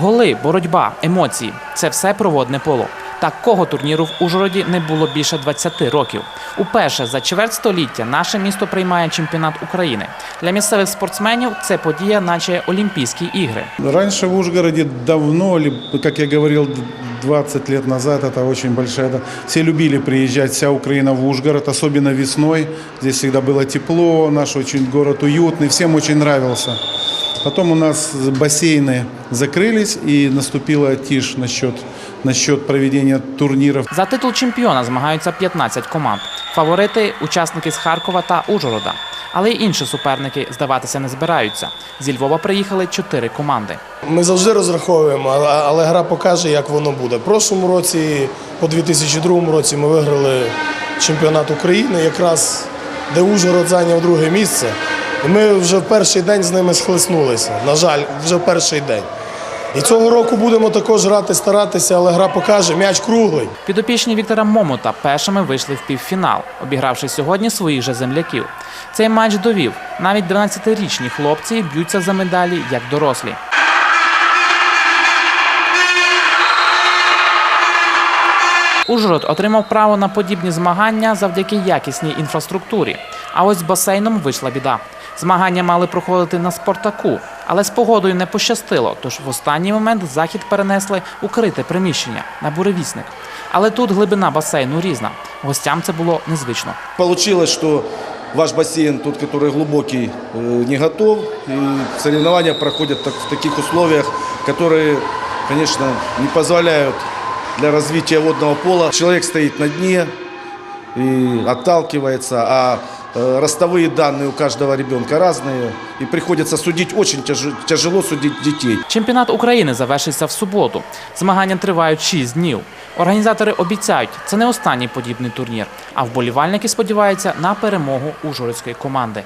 Голи, боротьба, емоції це все проводне поло. Такого турніру в Ужгороді не було більше 20 років. Уперше за чверть століття наше місто приймає чемпіонат України. Для місцевих спортсменів це подія, наче Олімпійські ігри. Раньше в Ужгороде давно, ли- как я говорил, 20 лет назад, это очень большая... да, Все любили приезжать, вся Украина в Ужгород, особенно весной. Здесь всегда было тепло, наш очень город уютный, всем очень нравился. Потом у нас бассейны закрылись, и наступила тишь насчет, насчет проведения турниров. За титул чемпіона змагаються 15 команд. Фаворити учасники з Харкова та Ужгорода. Але й інші суперники здаватися не збираються. Зі Львова приїхали чотири команди. Ми завжди розраховуємо, але, але гра покаже, як воно буде. В прошлому році, по 2002 році, ми виграли чемпіонат України, якраз де Ужгород зайняв друге місце. Ми вже в перший день з ними схлеснулися. На жаль, вже перший день. І цього року будемо також грати, старатися, але гра покаже, м'яч круглий. Підопічні Віктора Момота першими вийшли в півфінал, обігравши сьогодні своїх же земляків. Цей матч довів. Навіть 12-річні хлопці б'ються за медалі як дорослі. Ужгород отримав право на подібні змагання завдяки якісній інфраструктурі. А ось з басейном вийшла біда. Змагання мали проходити на спортаку, але з погодою не пощастило. Тож в останній момент захід перенесли у крите приміщення на буревісник. Але тут глибина басейну різна. Гостям це було незвично. Получилось, что ваш бассейн, тот, который глубокий, э, не готов. И соревнования проходят так- в таких условиях, которые, конечно, не позволяют для развития водного пола. Человек стоит на дне и отталкивается, а э, ростовые данные у каждого ребенка разные. И приходится судить, очень тяжело, тяжело судить детей. Чемпіонат України завершиться в суботу. Змагання тривають 6 днів. Організатори обіцяють, це не останній подібний турнір, а вболівальники сподіваються на перемогу ужгородської команди.